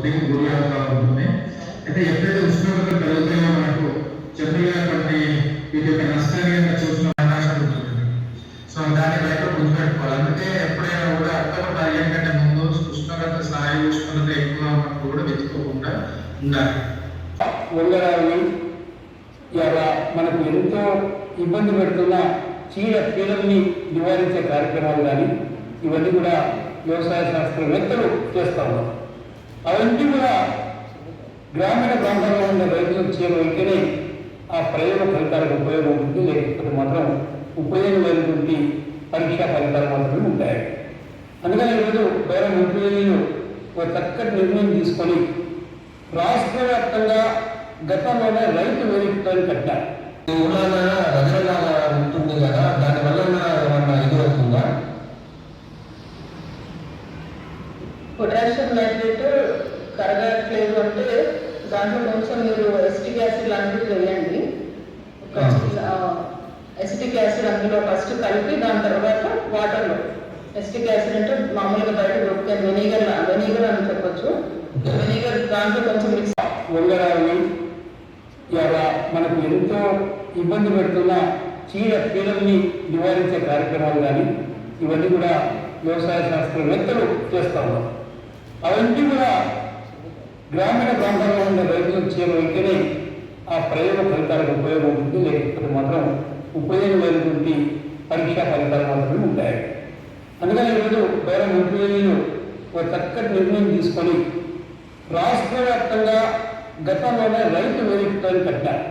ఉదయం గురి ఉంటుంది. అయితే ఎప్పుడైతే ఉష్ణోగ్రత పెరుగుతాయో మనకు చెప్పిన కొన్ని ఇది ఒక నష్టాన్ని చూసిన అవకాశం ఉంటుంది. సో దాన్ని బయట పెట్టుకోవాలి అందుకే ఎప్పుడైనా కూడా అక్టోబర్ పదిహేను కంటే ముందు ఉష్ణోగ్రత స్థాయి ఉష్ణోగ్రత ఎక్కువ ఉన్నప్పుడు కూడా వెతుక్కోకుండా ఉండాలి. వంగడాన్ని ఇలా మనకు ఎంతో ఇబ్బంది పెడుతున్న చీడ పీడల్ని నివారించే కార్యక్రమాలు కానీ ఇవన్నీ కూడా వ్యవసాయ శాస్త్రవేత్తలు చేస్తా ఉన్నారు. అవన్నీ కూడా గ్రామీణ ప్రాంతాల్లో ఉన్న రైతులకు చేరువైతేనే ఆ ప్రయోగ ఫలితాలకు ఉపయోగం ఉంటుంది లేకపోతే మాత్రం ఉపయోగం లేనటువంటి పరీక్షా ఫలితాలు మాత్రమే ఉంటాయి. అందుకని ఈరోజు గౌరవ మంత్రులు ఒక చక్కటి నిర్ణయం తీసుకొని రాష్ట్ర వ్యాప్తంగా గతంలోనే రైతు వేదికలను కట్టారు. ఊళ్ళన ఉంటుంది కదా దాని పొటాషియం నైట్రేట్ కరగట్లేదు అంటే దాంట్లో కొంచెం మీరు ఎసిటిక్ యాసిడ్ లాంటివి వేయండి. ఎసిటిక్ యాసిడ్ అందులో ఫస్ట్ కలిపి దాని తర్వాత వాటర్లో. ఎసిటిక్ యాసిడ్ అంటే మామూలుగా బయట దొరికే వెనిగర్ వెనిగర్ అని చెప్పొచ్చు. వెనిగర్ దాంట్లో కొంచెం మిక్స్ వంగడాలని ఇలా మనకు ఎంతో ఇబ్బంది పెడుతున్న చీడ పీడల్ని నివారించే కార్యక్రమాలు కానీ ఇవన్నీ కూడా వ్యవసాయ శాస్త్రవేత్తలు చేస్తూ ఉన్నారు. అవన్నీ కూడా గ్రామీణ ప్రాంతాల్లో ఉన్న రైతులకు చేరువైతేనే ఆ ప్రయోగ ఫలితాలకు ఉపయోగం ఉంటుంది. లేకపోతే మాత్రం ఉపయోగమైనటువంటి పరీక్షా ఫలితాలు మాత్రమే ఉంటాయి. అందుకని ఈరోజు గౌరవ మంత్రులు ఒక చక్కటి నిర్ణయం తీసుకొని రాష్ట్ర వ్యాప్తంగా గతంలోనే రైతు వేదికలను కట్టారు.